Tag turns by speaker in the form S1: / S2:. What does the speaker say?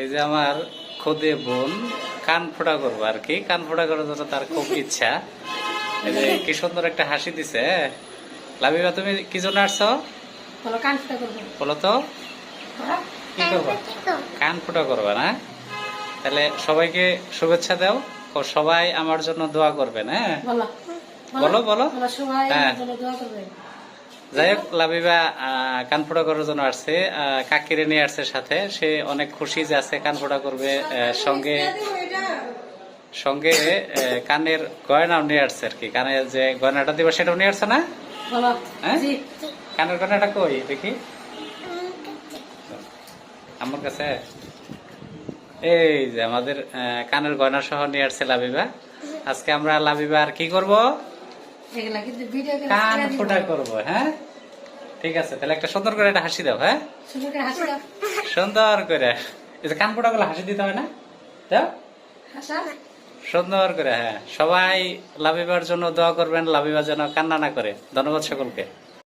S1: এই যে আমার খুদে বোন কান ফোটা করব আর কি। কান ফোটা করার জন্য তার খুব ইচ্ছা। এই যে কি সুন্দর একটা হাসি দিছে লাভিবা তুমি কি জন্য আসছো?
S2: বলো
S1: তো। কি করব। কান ফোটা করবা না? তাহলে সবাইকে শুভেচ্ছা দাও ও সবাই আমার জন্য দোয়া করবেন হ্যাঁ?
S2: বলো
S1: বলো, হ্যাঁ। যাই হোক লাবিবা কান ফোটা করার জন্য আসছে। কাকিরে নিয়ে আসছে সাথে। সে অনেক খুশি যে আছে কান ফোটা করবে সঙ্গে সঙ্গে কানের গয়নাও নিয়ে আসছে আর কি। কানের যে গয়নাটা দিবা সেটাও নিয়ে আসছে না? হ্যাঁ? কানের গয়নাটা কই? দেখি। আমার কাছে। এই যে আমাদের কানের গয়না সহ নিয়ে আসছে লাবিবা। আজকে আমরা লাবিবা আর কি করব?
S2: এগুলা কিন্তু ভিডিও
S1: কান ফোটা করব হ্যাঁ? ঠিক আছে তাহলে একটা সুন্দর করে একটা হাসি দাও হ্যাঁ?
S2: সুন্দর করে হাসি দাও।
S1: সুন্দর করে। এই যে কান ফোটা গুলো হাসি দিতে হয় না? দাও
S2: হাসা।
S1: সুন্দর করে হ্যাঁ। সবাই লাভিবার জন্য দোয়া করবেন লাভিবার যেন কান্না না করে। ধন্যবাদ সকলকে।